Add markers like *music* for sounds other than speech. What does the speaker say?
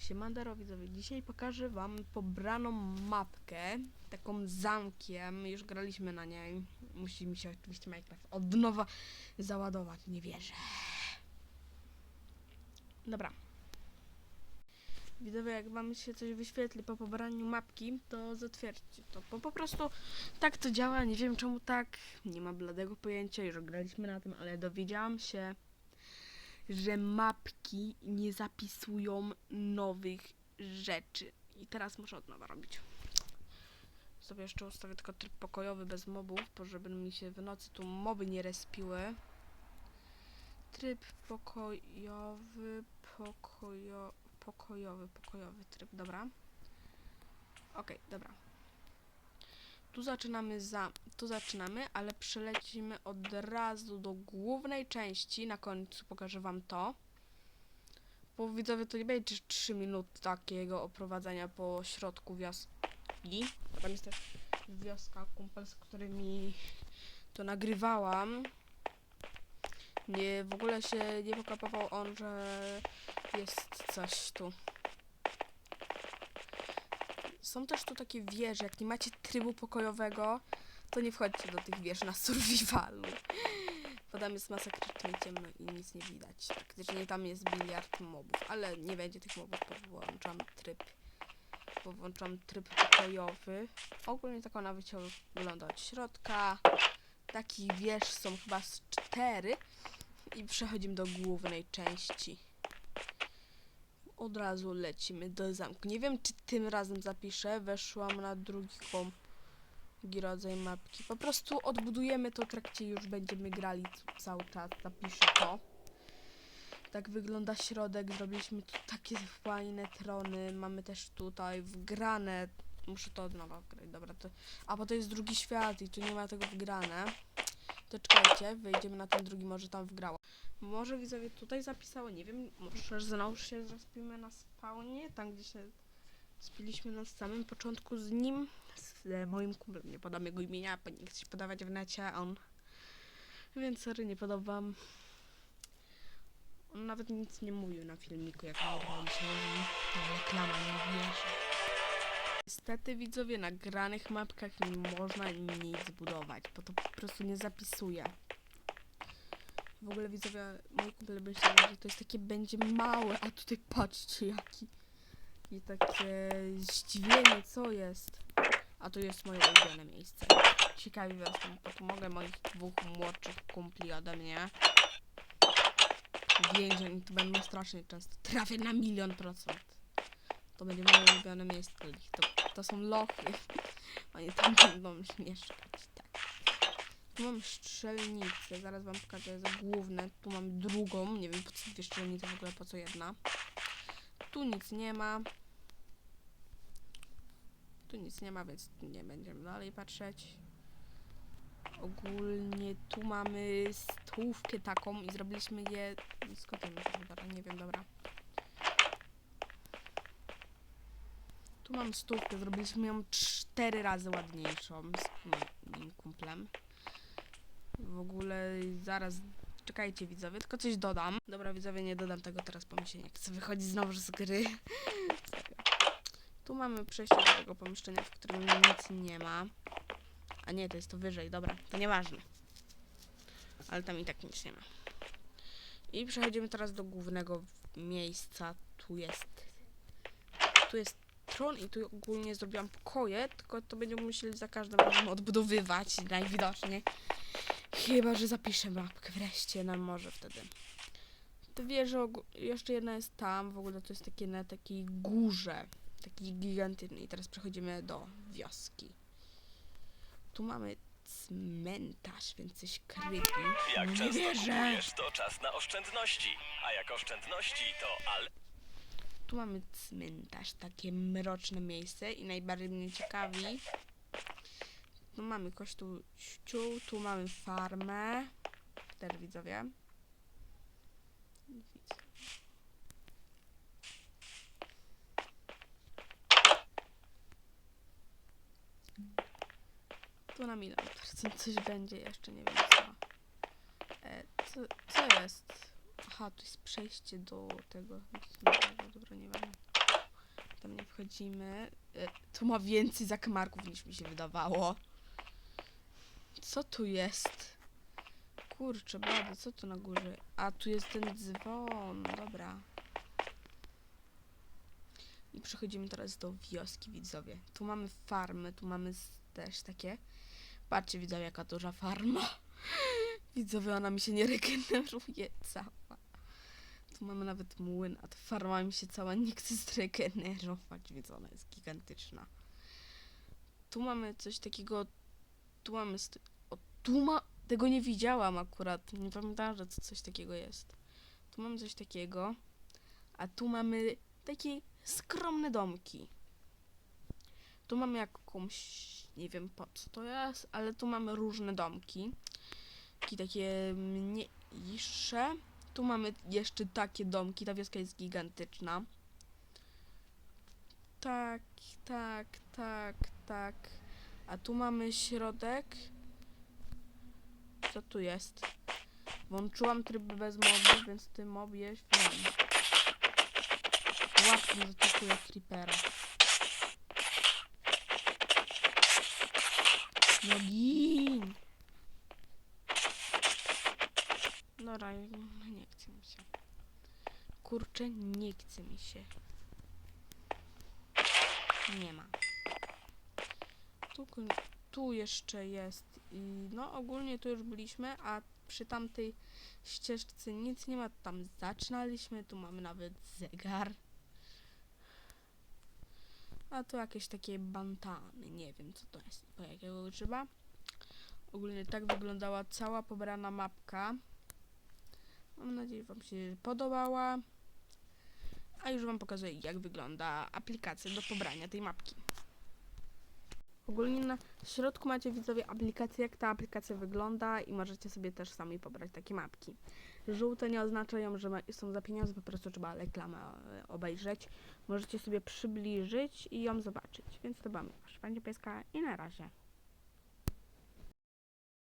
Siemandero widzowie, dzisiaj pokażę wam pobraną mapkę, taką zamkiem, już graliśmy na niej, musi mi się oczywiście Minecraft od nowa załadować, nie wierzę. Dobra. Widzowie, jak wam się coś wyświetli po pobraniu mapki, to zatwierdźcie to, bo po prostu tak to działa, nie wiem czemu tak, nie mam bladego pojęcia, już graliśmy na tym, ale dowiedziałam się, że mapki nie zapisują nowych rzeczy. I teraz muszę od nowa robić. Sobie jeszcze ustawię tylko tryb pokojowy bez mobów, bo żeby mi się w nocy tu moby nie respiły. Tryb pokojowy, pokojo, pokojowy, pokojowy tryb, dobra. Okej, dobra. Tu zaczynamy za, tu zaczynamy, ale przelecimy od razu do głównej części. Na końcu pokażę wam to. Bo widzowie to nie będzie 3 minuty takiego oprowadzania po środku wioski. Tam jest też wioska kumpel, z którymi to nagrywałam. Nie, w ogóle się nie pokapował on, że jest coś tu. Są też tu takie wieże, jak nie macie trybu pokojowego, to nie wchodźcie do tych wież na survivalu. Bo tam jest masakrycznie ciemno i nic nie widać. Faktycznie tam jest biliard mobów, ale nie będzie tych mobów, bo włączam tryb. Bo włączam tryb pokojowy. Ogólnie tak ona wygląda od środka. Takich wież są chyba z cztery. I przechodzimy do głównej części od razu lecimy do zamku. Nie wiem, czy tym razem zapiszę. Weszłam na drugi kom rodzaj mapki. Po prostu odbudujemy to w trakcie już będziemy grali cały czas. Zapiszę to. Tak wygląda środek. Zrobiliśmy tu takie fajne trony. Mamy też tutaj wgrane. Muszę to od nowa wgrać. Dobra, to. A bo to jest drugi świat i tu nie ma tego wgrane. To czekajcie, wejdziemy na ten drugi, może tam wgrało. Może widzowie tutaj zapisało, nie wiem, może znowu się zrespimy na spawnie, tam gdzie się spiliśmy na samym początku z nim, z moim kumplem, nie podam jego imienia, bo nie chcę się podawać w necie, a on, więc sorry, nie podam wam. On nawet nic nie mówił na filmiku, jak nagraliśmy, reklama nie wierzy. Niestety widzowie, na granych mapkach nie można nic budować, bo to po prostu nie zapisuje. W ogóle widzowie, moi kumple myśleli, że to jest takie będzie małe, a tutaj patrzcie jaki. I takie zdziwienie, co jest. A to jest moje ulubione miejsce. Ciekawi was, bo tu mogę moich dwóch młodszych kumpli ode mnie. Więzień, tu będą strasznie często. Trafię na milion procent. To będzie moje ulubione miejsce. To, to są lochy. *laughs* Oni tam będą mieszkać, tak. Tu mam strzelnicę, zaraz wam pokażę za główne. Tu mam drugą, nie wiem po co dwie strzelnice, w ogóle po co jedna. Tu nic nie ma. Tu nic nie ma, więc nie będziemy dalej patrzeć. Ogólnie tu mamy stówkę taką i zrobiliśmy je... Skąd ja to Nie wiem, dobra. Tu mam stówkę, zrobiliśmy ją cztery razy ładniejszą z moim kumplem. W ogóle zaraz czekajcie widzowie, tylko coś dodam. Dobra widzowie, nie dodam tego teraz, bo mi się nie chce wychodzić znowu z gry. Tu mamy przejście do tego pomieszczenia, w którym nic nie ma. A nie, to jest to wyżej, dobra, to nieważne. Ale tam i tak nic nie ma. I przechodzimy teraz do głównego miejsca. Tu jest. Tu jest tron i tu ogólnie zrobiłam pokoje, tylko to będziemy musieli za każdym razem odbudowywać najwidoczniej. Chyba, że zapiszę mapkę wreszcie na morze wtedy. Te wieże, jeszcze jedna jest tam, w ogóle to jest takie na takiej górze, taki gigantyczny. I teraz przechodzimy do wioski. Tu mamy cmentarz, więc coś krypi. Jak No nie często wierzę! kupujesz, to czas na oszczędności. A jak oszczędności, to al... Tu mamy cmentarz, takie mroczne miejsce i najbardziej mnie ciekawi. Tu mamy kościół, ściół, tu mamy farmę. Też widzowie. Tu na milion coś będzie jeszcze, nie wiem co. E, co, co jest? Aha, tu jest przejście do tego. Nic nie wiadomo, Dobra, nie wiem. przechodzimy. E, Tu ma więcej zakamarków niż mi się wydawało. Co tu jest? Kurczę, blady, co tu na górze? A, tu jest ten dzwon, dobra. I przechodzimy teraz do wioski, widzowie. Tu mamy farmy, tu mamy też takie. Patrzcie, widzowie, jaka duża farma. *laughs* Widzowie, ona mi się nie regeneruje *laughs* cała. Tu mamy nawet młyn, a ta farma mi się cała nie chce zregenerować, więc ona jest gigantyczna. Tu mamy coś takiego, tu mamy, o, tu ma, tego nie widziałam akurat, nie pamiętałam, że coś takiego jest. Tu mamy coś takiego, a tu mamy takie skromne domki. Tu mamy jakąś, nie wiem po co to jest, ale tu mamy różne domki. Takie mniejsze. Tu mamy jeszcze takie domki, ta wioska jest gigantyczna. Tak, tak, tak, tak. A tu mamy środek. Co tu jest? Włączyłam tryb bez moby, więc ty mob jest wiem. Łapnie zatukuje creepera. No gin! Dobra, chce mi się. Kurczę, nie chce mi się. Nie ma. Tu, tu jeszcze jest i no ogólnie tu już byliśmy, a przy tamtej ścieżce nic nie ma. Tam zaczynaliśmy, tu mamy nawet zegar. A tu jakieś takie bantany, nie wiem co to jest, bo jakiego używa. Ogólnie tak wyglądała cała pobrana mapka. Mam nadzieję, że Wam się podobała. A już Wam pokazuję, jak wygląda aplikacja do pobrania tej mapki. Ogólnie na środku macie widzowie aplikację, jak ta aplikacja wygląda i możecie sobie też sami pobrać takie mapki. Żółte nie oznaczają, że są za pieniądze, po prostu trzeba reklamę e, obejrzeć. Możecie sobie przybliżyć i ją zobaczyć. Więc to była miłość. Pani Pieska i na razie.